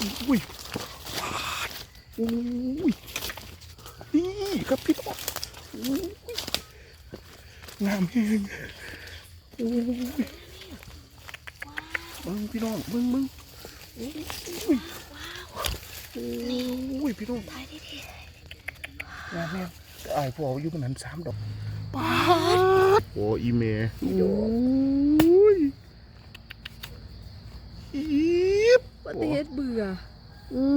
อุ้ยปาดอุ้ยนี่ครับพี่น้องอุ้ยงามแฮงอุ้ยเบิ้งพี่น้องเบิ้งเบิ้งอุ้ยอุ้ยพี่น้องถ่ายได้ดีงามแฮงไอ้ายพ่ออยู่บนนั้นสามดอกปาดโอ้อีเมโอ้ยอีบ ว่าแต่เฮ็ดเบื่ออู้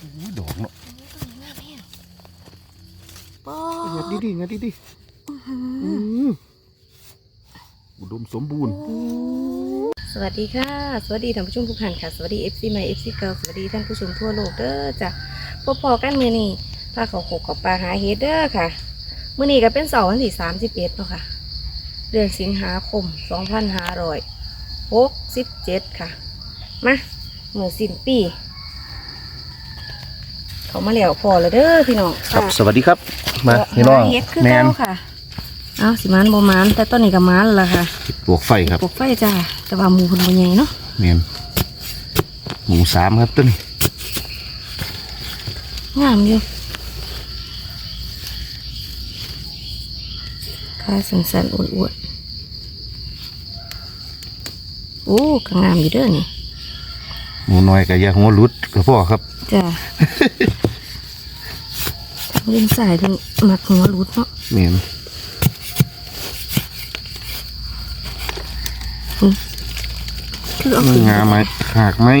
หูดอกเนาะป้องัดดีๆงัดดีๆอืมอุดมสมบูรณ์ สวัสดีค่ะ สวัสดีท่านผู้ชมทุกท่านค่ะ สวัสดี FC ใหม่ FC เก่าสวัสดีท่านผู้ชมทั่วโลกเด้อจ้ะพบพอกันมื้อนี้พาเขาโขกกับปลาหาเฮ็ดเด้อค่ะมื้อนี้ก็เป็นเสาร์วันที่31เนาะค่ะ เดือนสิงหาคม 2567ค่ะ มาเมื่อสิ้นปี เขามาแล้วพอแล้วเด้อพี่น้องครับสวัสดีครับ มาพี่น้องเฮ็ดคือแมเก่านค่ะ เอาสิมันบ่มันแต่ตอนนี้ก็มันแล้วค่ะปลวกไฟครับปลูกไฟจ้าแต่ว่าหมูคนบ่ใหญ่เนาะแมนหมูสามครับตัวนี้งามอยู่ขาสันๆอ้วนๆ โอ้ก็งามอยู่เด้อนี่หมูน้อยกับยาหัวรุดกับพ่อครับจ้าทางเล่นสายเพิ่นมักหัวรุดเนาะแมนคือเอามือขึ้นงาไม้ขากไม้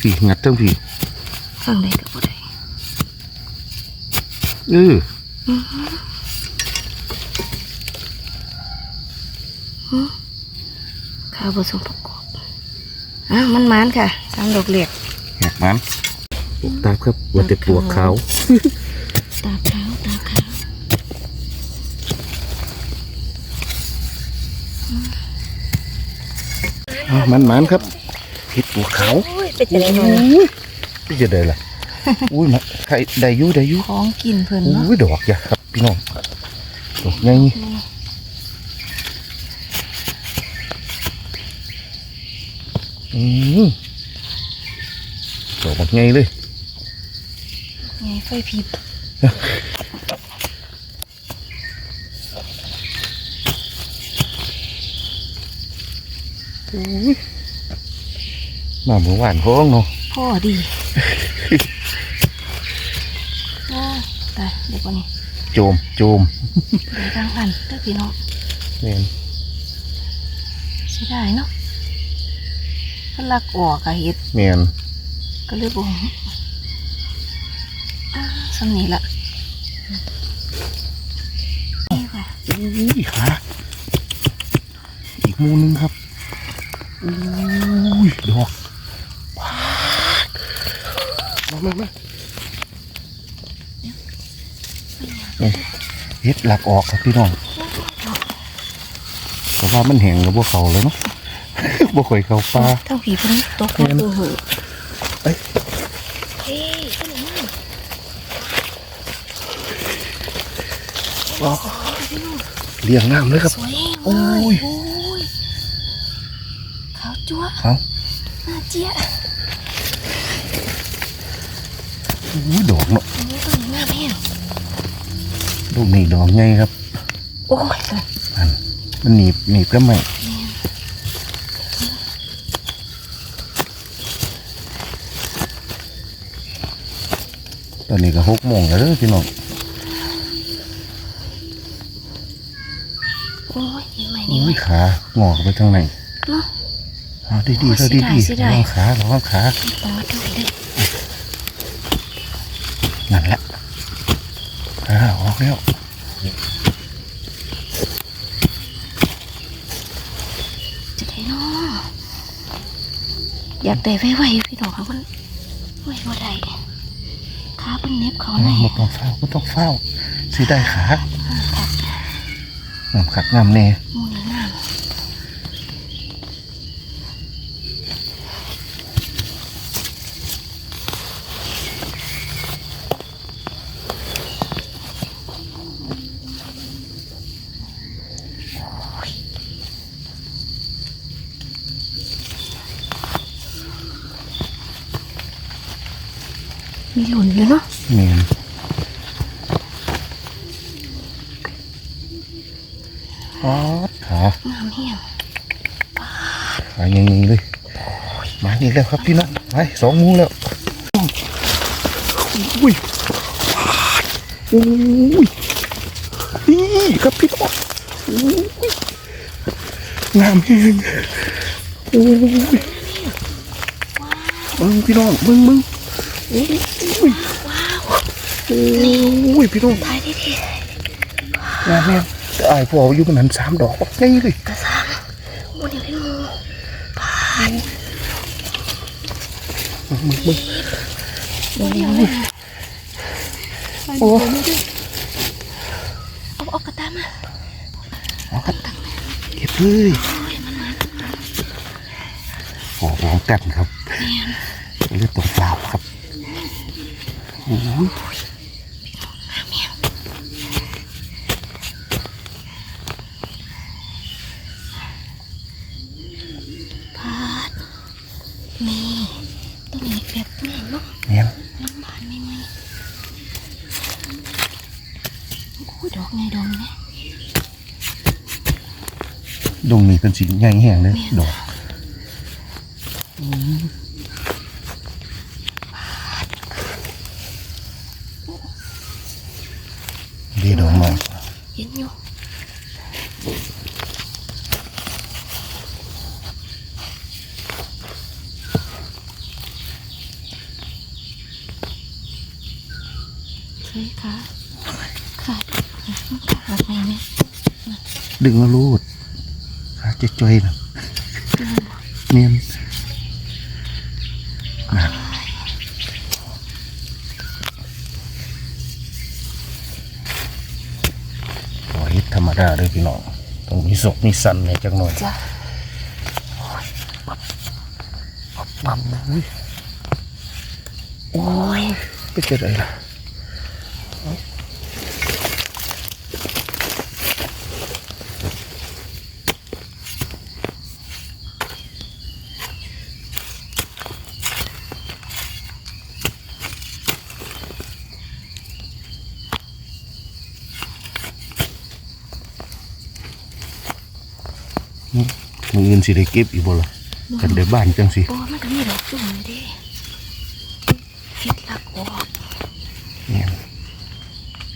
ผีงัดทั้งผีฟังได้ก็บ่ได้เออข้าวผสมประกอบอะมันมันค่ะสามดอกเหล็กแหกมันปลวกตาบครับว่าแต่ปลวกขาวตาขาวตาขาวอะมันมันครับเห็ดปลวกขาวโอ้ยเป็นจะได้หน่อยอุ้ยนี่จะได้ล่ะอุ้ยมาใครได้อยุได้อยุของกินเพิ่นเนาะอุ้ยดอกจ้ะครับพี่น้องดอกใหญ่อื ดอกแบบใหญ่เลยไงไฟพิบอุ้ยมาเมื่อวานพ้องเนาะพ่อดีโอ้ยตายเดี๋ยวก่อนนี่โจมโจมเดี๋ยวทางพันเด้อพี่น้องเนี่ยใช่ได้เนาะ ถ้าลักออกอะเห็ดเมียนก็เลยบ่อ่าสำนี้ละนี่ค่ะอุ้ยขาอีกหมูหนึงครับอุ้ยดอกว้าวมามามาเนี่ยเฮ็ดหลักออกครับพี่น้องเพราะว่ามันแห้งแล้วพวกเขาเลยเนาะ บ่ค่อยเข้าปลาทั้งผีเพิ่นตกแม่นตัวเหอะเอ้ยเฮ้ยขึ้นมาอ๋อเลี้ยงน้ำเลยครับสวยโอ้เลยยโอ้ยขาวจั๊วะเอาหน้าเจี๊ยะอุ้ยดอกเนาะอันนี้ก็หน้าแม่งลูกนี่ดอกใหญ่ครับ โอ้ยอันมันหนีบหนีบก็ไม่ ตอนนี้ก็หกโมงแล้วเด้อพี่น้องโอ้ยเห็นไหมนี่อุ้ยขางอกไปทางไหนเนาะ เอาดีดีโอ้ยๆเอาดีดีเสียดายระวังขาระวังขาปอดด้วยเด้อนั่นแหละอ่าออกแล้วจะได้เนาะอยากได้ไวๆพี่น้องค่ะมันไว้บ่ได้ ขาเป็นเน็บเขาไหนไม่ต้องเฝ้าไม่ต้องเฝ้าสิได้ขาน้ำขัดงามแน่มูนี่งาม มีหล่นอยู่เนาะ แม่น อ๋อขางามเฮียงขายังงเลยมาอีกแล้วครับพี่น้องไปสองงูแล้วอุ้ยอุ้ยนี่ครับพี่น้องอุ้ยงามแฮงอุ้ยมึงพี่น้องมึงมึงอุ้ยอุ้ยอุ้ยพี่น้องตายได้ดีงามแฮ งแต่อายพออยู่มันหันสามดอกไงเลยกระซังโอ้นี่เป็นงูผ่านมึงมึงมึงโอ้ยเอาเลยโอ้เอาเอากระตามาเก็บเลยโอ้โหแต้มครับเลือดตรงเปล่าครับโอ้ย พาดนี่ตัวนี้แบบนี้เนาะ เนี่ย น้ำบานไม่ไหมโอ้ยดอกไงดอกเนี่ย ดง นี้เป็นสีใหญ่แห้งเลยดอกดีดอกใหม่เห็นอยู่ใช่ค่ะขาดขาดไงเนี่ยดึงมาลูดขา จะจ่อยนะเนียนนะโอ้ยธรรมดาเลยพี่น้องต้องมีศกมีสันในจังหน่อยจ้ะปั๊มอุ้ยโอ้ยไปเจออะไรล่ะมืออื่ นสิได้เก็บอีกบ่ล่ะกันได้บ้านจังสิโอ้มันก็มีดอกจุ่มเลยดิเฮ็ดลักออกเนี่ย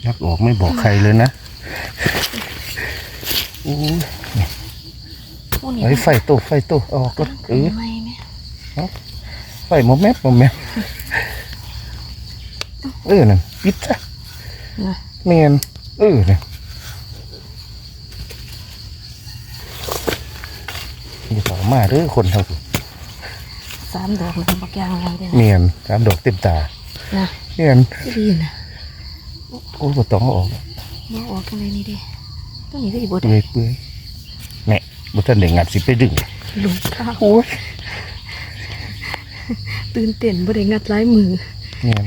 ยักออกไม่บอกใครเลยนะโอ้ยพวกนี้ไอ้ไฟโตไฟโตเอาออกก็เออไม่ไหมไฟหมอแมบหมอแมบเออนั่นปิดซะนะเมียนเออเนี่ยอย่าต่อ มาเด้อคนเท่ากูสามดอกมันบอกอย่างไรเด้อเมียนสามดอกเต็มตานะเมียนดีนะโอ้บ่ต้องเอาออกบ่ออกกันเลยนี่เด้ตัวนี้ก็อีกบดเปื่อยเปื่อยแหน่บ่ทันได้งัดสิไปดึงลุงข้าวโอ้ยตื่นเต้นบ่ได้งัดลายมือเมียน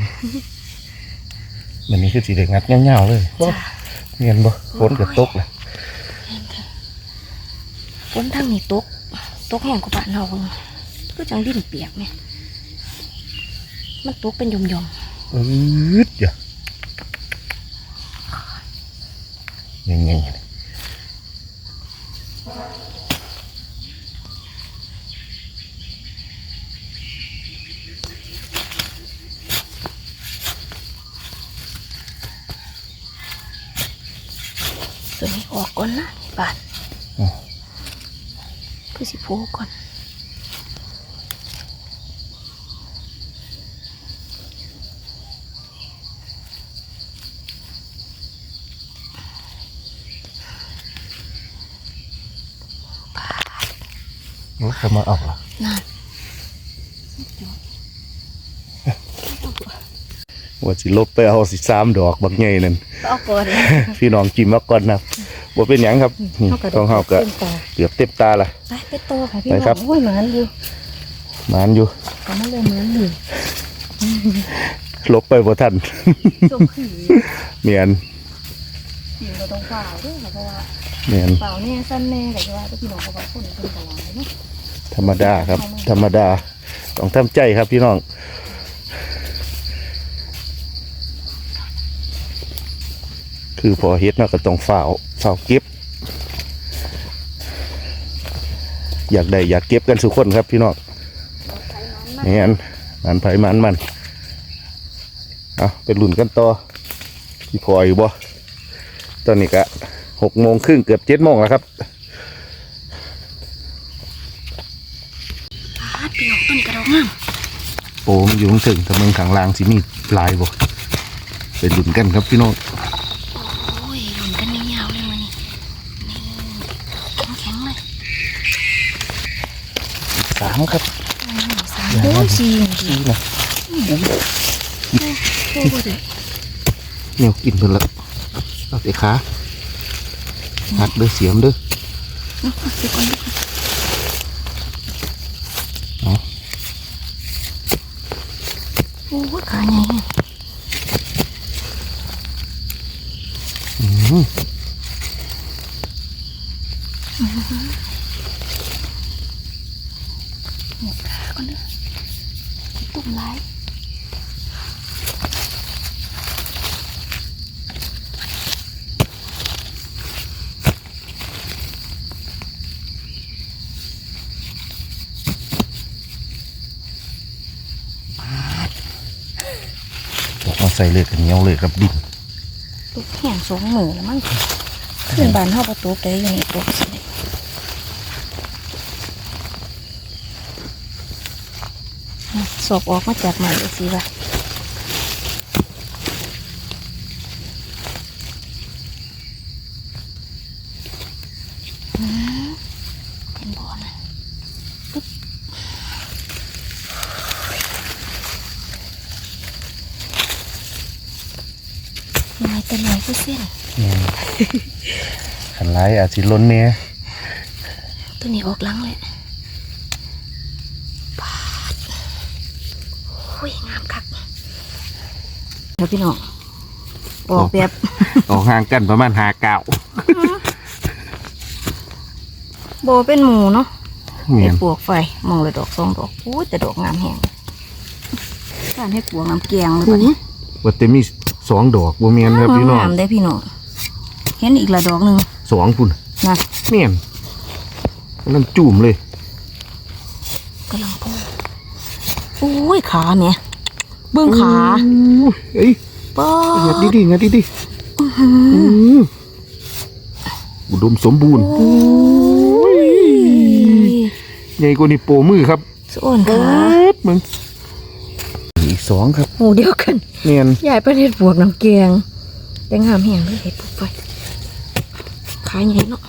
มันนี้คือสิได้งัดเงาๆเลยจ้ะเมียนบ่ฝนก็ตกเลยฝนทางนี้ตก ตกแห้งกว่าบ้านเฮาเบิ่งก็จังดินเปียกเนี่ยมันตกเป็นหย่อมอืดอย่ายังไงๆตัวนี้ออกก่อนนะบาด คือสิโผล่ก่อนรถเขามาเอาเหรอนั่นว่าสิลบไปเอาสิสามดอกบักใหญ่นั่นก็เอาก่อนเลยพี่น้องจิ้มมาก่อนนะบ่เป็นหยังครับนี่เอากระของเฮาก็เต็มตาเกือบเต็มตาละไคือโตค่ะพี่น้องโอ้ยหมานอยู่หมานอยู่ก็ไม่เลยหมานอยู่ลบไปบ่ทันเมียนกินเราต้องเปล่าด้วยเพราะว่าเนียนเปล่าแน่สั้นแน่แต่ว่าพี่น้องเขาบอกคนเป็นตลาดเนาะธรรมดาครับ ธรรมดาต้องทำใจครับพี่น้องคือพอเฮ็ดเนาะก็ต้องฝ่าวฝ่าวเก็บ อยากได้อยากเก็บกันสุกคนครับพี่น้องนี่อันมันไผมันมันเอาเป็นรุ่นกันต่อพี่พลอยบ่ตอนนี้ก็หกโมงครึ่งเกือบเจ็ดโมงแล้วครับปาดพี่น้องต้นกระดองงามโอ้มันอยู่ข้างถึงแต่เมืองข้างล่างสิมีลายบ่เป็นรุ่นกันครับพี่น้อง โอ้ยหลุนกันยาวๆเลยมันนี่นี่แข็งๆเลย สามครับอืมสามโอ้ยสี่จริงนี่นะๆโอ้โหเลยเนี่ยกินเพิ่นละเอาแต่ขาหักเด้อเสียมเด้อเอาเอาเดี๋ยวก่อนเดี๋ยวก่อนเอาโอ้ยขาใหญ่แฮะ อืม หมดขาก่อนเด้อตุ่มหลาย เอา ใส่เลือดกันเหนียวเลยกับดินตุกแห้งสองมือแล้วมั้งขึ้นบานเฮาประตูได้อยังนี่ตุกสิอะสอบออกมาจากใหม่เลยสิวะอืมเป็นบ่อนะปึ๊บหน่อยแต่หน่อยก็เส้น เนี่ย ขันไรอาจสิล้นเนี่ยตัวนี้ออกหลังเลยปาดโอ้ยงามคักเดี๋ยวพี่น้องออกแบบออกห่างกันประมาณหาเก้าโบเป็นหมูเนาะเมีเห็ยดนปวกไฟมองเลยดอกสองดอกโอ้ยแต่ดอกงามแห้งการเห็ดปวกน้ำแกงเลยป่ะเนี่ยว่าแต่มีสองดอกบ่เมียนครับพี่น้องงามได้พี่น้องเห็นอีกละดอกหนึ่ง สองพุ่นนะเมียนกำลังจุ่มเลยกำลังพูดโอ้ยขาเนี่ยเบื้องขาอู้เอ้ยป้างัดดีๆงัดดีๆอืมอุดมสมบูรณ์โอ้ยใหญ่กว่านี่โปมือครับส่วนขาดมึงอีกสองครับหมูเดียวกันเมียนยายเป็นเห็ดปวกน้ำแกงแต่งามแห้งเลยเห็ดปวกไฟ ขายใหญ่เนาะ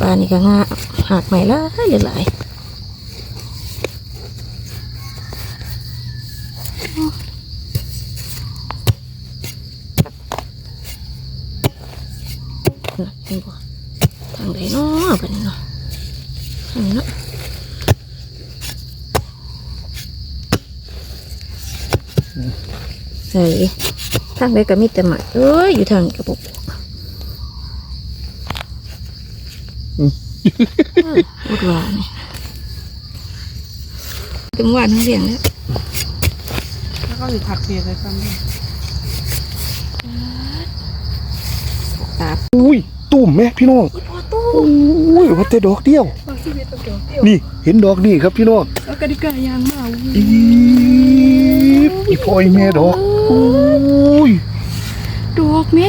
ปลานี่ก็งาหักใหม่ละหลายๆน่ะเห็นบ่ทางใดเนาะบัดนี้เนาะทางนี้เนาะใส่ ทางใดก็มีแต่หมาเอ้ยอยู่ทางนี้กระปุกอุดหวานนี่เต็มหวานทั้งเสียงแล้วแล้วก็อยู่ผัดเปลี่ยนเลยกันด้วยตาอุ้ยตุ่มแม่พี่น้องอีพอตู้อุ้ยว่าแต่ดอกเดียวบางชีวิตต้องเกี่ยวเกี่ยว นี่เห็นดอกนี่ครับพี่น้องแล้วก็ดิกายางมา อีอีพอยแม่ดอกอุ้ยดอกไหม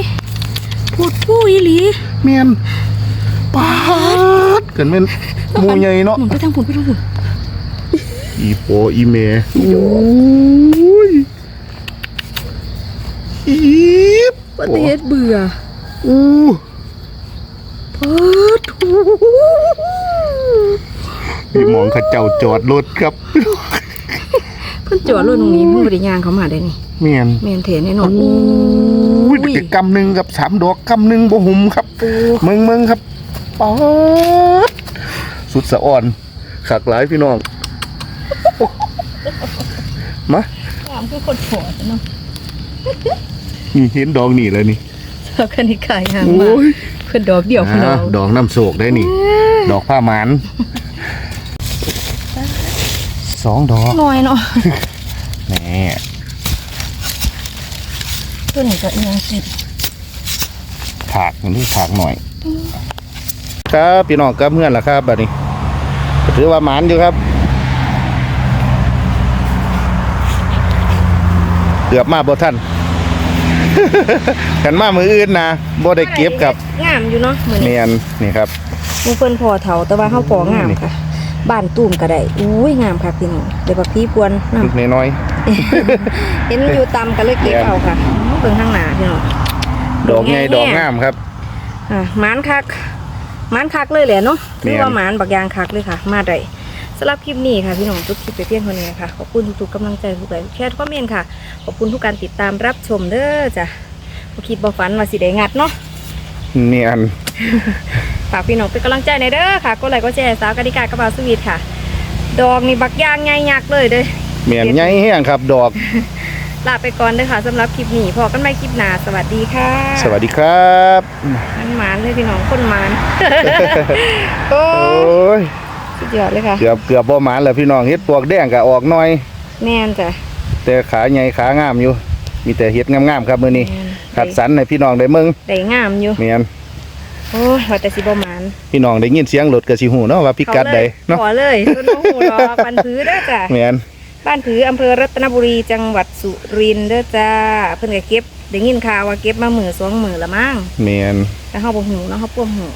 พูดผู้อีหลีแม่นปาดเกินแม่นมูใหญ่เนาะหมุนไปทางผุนไปทางผุนอีโปอีเมโอ้ยอีบปฏิเฮ็ดเบื่ออู้พอทูพี่มองข้าเจ้าจอดรถครับพิ่ จอดรถตรงนี้มันบริยางเขามาได้นี่เมียนเมนเทนแน่นอนอุ้ยเด็กกำหนึ่งกับสามดอกกำหนึ่งบ่หุมครับเมืองเมืองครับป๊อดสุดสะอ่อนขักหลายพี่น้องมางามคือคนหัวเนาะนี่เห็นดอกนี่เลยนี่สาวคณิกายางมาเพิ่นดอกเดียวพี่น้อ่าดอกน้ำโศกได้นี่ ดอกผ้าหมันสองดอกน้อยเนาะ แหมตัวนี้ก็เอียงกินถากมันนี่ถากหน่อย ครับพี่น้องกับเพื่อนล่ะครับบัดนี้ก็ถือว่าหมานอยู่ครับ เกือบมาบ่ทันกันมามืออื่นนะบ่ได้เก็บครับงามอยู่เนาะมื้อเนีนี้ยนนี่ครับมึงเพิ่นพอเฒ่าแต่ว่าเฮาพองามค่ะบ้านตูมก็ได้อุ้ยงามค่ะพี่น้องเดี๋ยวบักพี่พวนนำลูกน้อย เห็นอยู่ตำก็เลยเก็บเอาค่ะเบิ่งข้างหน้าพี่น้องๆดอกไงดอกงามครับอะหมานคักหมานคักเลยแหละเนาะแม่ถืนอว่าหมานบักยางคักเลยค่ะ มาได้สำหรับคลิปนี้ค่ะพี่น้องจุกคลิปไปเพียงเท่านี้ค่ะขอบคุณทุกๆกำลังใจทุกไลค์ทุกแชร์ทุกคอมเมนต์ค่ะขอบคุณทุกการติดตามรับชมเด้อจ้ะบ่คิดบ่ฝันว่าสิได้งัดเนาะเนียนฝากพี่น้องเป็นกำลังใจในอยเด้อค่ะกดไลค์กดแชร์สาวกติกากระเป๋าสวีทค่ะ ดอกนี่บักยางใหญ่ยักษ์เลยเด้อ เมียนใหญ่แห้งครับ ดอก ลาไปก่อนเด้อค่ะสำหรับคลิปนี้พอกันใหม่คลิปหน้าสวัสดีค่ะสวัสดีครับมันหมานเลยพี่น้องคนหมานโอ้โอ้ยสุดยอดเลยค่ะ เกือบเกือบบ่หมานแล้วพี่น้องเฮ็ดปวกแดงก็ออกหน่อยแน่นจ้ะ แต่ขาใหญ่ขางามอยู่ มีแต่เฮ็ดงามๆครับมื้อนี้แม่น ขัดสันให้พี่น้องได้เมืองได้งามอยู่ เมียนโอ้ยว่าแต่สิบ่หมานพี่น้องได้ยินเสียงรถก็สิฮู้เนาะว่าพิกัดใดเนาะขอเลยต้นโอ้โหรอปันผือเด้อจ้ะเมียน บ้านผืออำเภอรัตนบุรีจังหวัดสุรินทร์เด้อจ้า เพิ่นก็เก็บได้ยินข่าวว่าเก็บมาหมื่นสองหมื่นละมั้งเมียนแต่เฮาบ่หูเนาะเฮาป้วมหู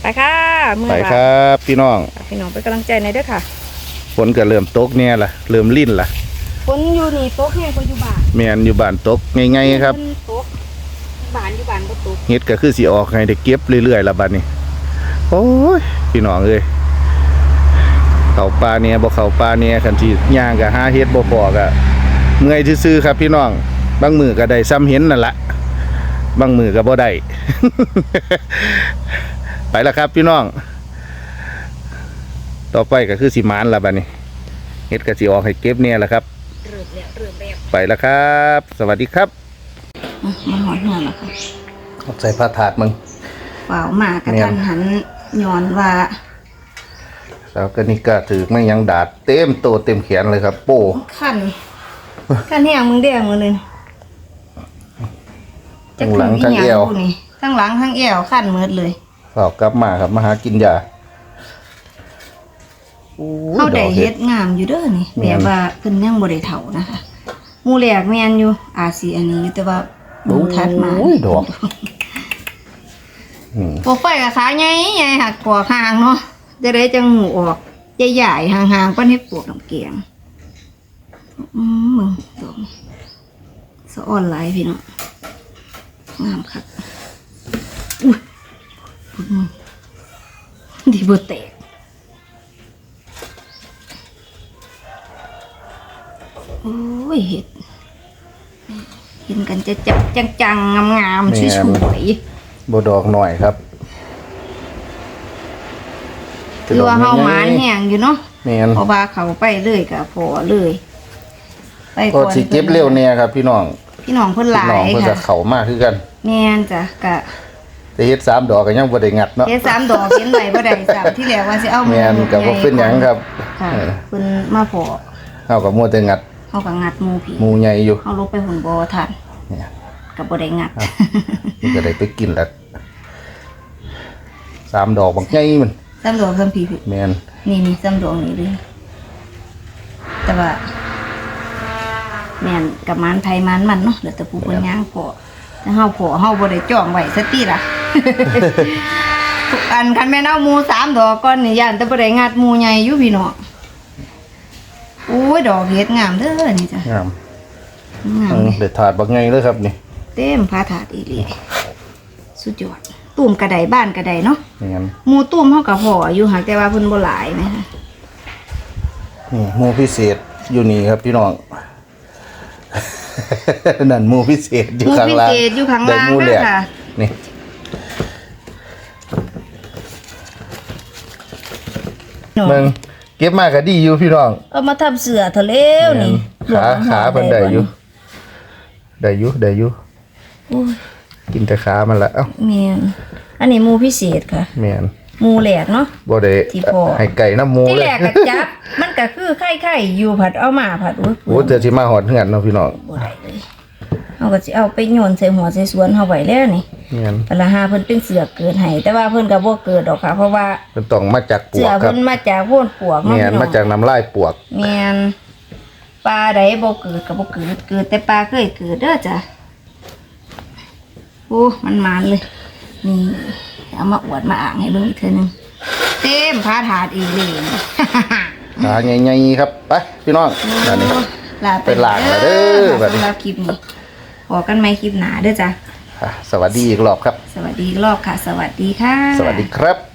ไปค่ะเมื่อไปบ่ายครับพี่น้องฝากพี่น้องเป็นกำลังใจในอยเด้อค่ะฝนก็เริ่มตกเนี่ยล่ะเริ่มลิ้นล่ะฝนอยู่นี่ตกแห้งกว่าอยู่บ้านเมียนอยู่บ้านตกง่ายๆครับ ฝนตกบ้านอยู่บ้านบ่ตกเฮ็ดก็คือสิออกให้ได้เก็บเรื่อยๆละบัดนี้ โอ้ยพี่น้องเอ้ย เข้าป่าเนี่ยบ่เข้าป่าเนี่ยคันที่ย่างก็หาเฮ็ดบ่พอก็เมื่อยซื่อๆครับพี่น้องบางมือก็ได้ซ้ำเห็นนั่นละบางมือก็บ่ได้ไปแล้วครับพี่น้อง ต่อไปก็คือสิหมานละบัดนี้เฮ็ดก็สิออกให้เก็บเนี่ยแหละครับเริ่มแล้วเริ่มแล้วไปแล้วครับ สวัสดีครับมันหอนหัวแล้วค่ะใส่ผ้าถาดมึงเปล่ามากระเนี่ยทันหันย้อนว่า แล้วก็นี่ก็ถือไม่ยังดาดเต็มโตเต็มแขนเลยครับ โป้ขั้นขั้นแห้งมึงแดงหมาเลยทั้งหลังทั้งเอวจะขึ้นอีหยังกูนี่ทั้งหลังทั้งเอวขั้นหมืดเลยฝากกลับมาครับมาหากินยาโอ้ยเขาได้อกเฮ็ดงามอยู่เด้อนี่แม่แบบนว่าเพิ่นยังบ่ได้เฒ่านะคะหมู่แรกแม่นอยู่ อาจสิอันนี้อยู่แต่ว่าหมู่ถัดมาโอ้ยดอกอืมพวกไฟกับขาใหญ่ใหญ่หักกว่าหางเนาะ จะได้จังหูออกใหญ่ๆห่างๆปานเฮ็ดปวกน้ำเกียงอืมมึงดอกนี่สะอ่อนหลายพี่น้องงามคักอุ้ยพุดมึงดีบ่แตกโอ้ยเห็ดเห็นกันจะจับจังๆงามๆสวยๆบดอกหน่อยครับ คือว่าเฮาหมานแห้งอยู่เนาะแมนเพราะว่าเขาไปเลยก็พอเลย ไปก็ก่อนสิเก็บเร็วเนี่ยครับ พี่น้องพี่น้องเพิ่นหพี่ลาน้องยเพิ่นจะค่ะเข้ามากคือกัน แม่นจ้ะกะแต่เฮ็ดสามดอกก็ยังบ่ได้งัดเนาะเฮ็ดสามดอกเห็นไว้บ่ได้สามที่แล้วว่าสิเอาแมนก็บ่เป็นหยังครับค่ะเออเพิ่นมาพอเฮาก็มัวแต่งัดเฮาก็งัดหมู่พี่หมูใหญ่อยู่เฮาลงไปหุ่นบ่ทันเนี่ยก็บ่ได้งัด มันก็ได้ไปกินแล้วสามดอกบักใหญ่มัน สามดอกสามพี่พี่แมนนี่นี่สามดอกนี่เลยแต่ว่าแม่นกับมันไผมันมันเนาะแล้วแต่ผู้เพิ่นย่างพอถ้าเฮาพอเฮาบ่ได้จ้องไว้ซะติล่ะ อันคันแม่นเอาหมูสามดอกก่อนนี่ย่านแต่บ่ได้งัดหมูใหญ่อยู่พี่น้องโอ้ยดอกเฮ็ดงามเด้อนี่จ้ะงามงามเออเลยเด็ดถาดบักใหญ่เลยครับนี่ เต็มพาถาดอีหลีสุดยอด ตุ่มกระไดบ้านกระไดเนาะแมนหมูตุ่มเฮาก็พออยู่หากแต่ว่าเพิ่นบ่หลายนะคะนี่หมูพิเศษอยู่นี่ครับพี่น้อง นั่นหมูพิเศษอหยู่มูข้างพิล่างเศษอยู่ข้างล่างได้หมูแหลเด้อกค่ะ นี่เมืองเก็บมากก็ดีอยู่พี่น้อง เอามาทำเสือทะเลวนี่ขาขาเพิ่นได้อยู่ได้อยู่ได้อยู่โอ้ย กินแต่ขามันละเอ้าแม่นอันนี้หมูพิเศษค่ะแม่นหมูแหลกเนาะ บ่ได้ที่พ่อให้ไก่น้ำหมูที่เลแหลยกกะจับ มันก็คือไข่ไข่อยู่ผัดเอามาผัดอุ้ยโอ้เจอสิมาหอดเหือนเนาะพี่น้องบ่ได้เลยเฮาก็สิเอาไปโยนใส่หัวใส่สวนเฮาไว้แล้วนี่เงี้ยปลาหาเพิ่นเป็นเสือเกิดให้แต่ว่าเพิ่นก็บ่เกิดดอกค่ะ เพราะว่าเป็นต้องมาจากปเสืวกอครัเพิ่บนมาจากโพ่นปวกเนาะเงี้ยพี่น้อง มาจากน้ำลายปวก แม่นปลาใดบ่เกิดก็บ่เกิดเกิดแต่ปลาเคยเกิดเด้อจ้ะ โอ้มันมานเลย นี่เอามาอวดมาอ่างให้เบิ่งอีกเทื่อนึงเต็มพาถาดอีกเลย หาใหญ่ๆครับไปพี่น้องอันนี้ ลาไปล้างแล้วเด้อบัดนี้สำหรับคลิปนี้พอกันไหมคลิปหนาเด้อจ้ะ อะสวัสดีอีกรอบครับ สวัสดีอีกรอบค่ะ สวัสดีค่ะ สวัสดีครับ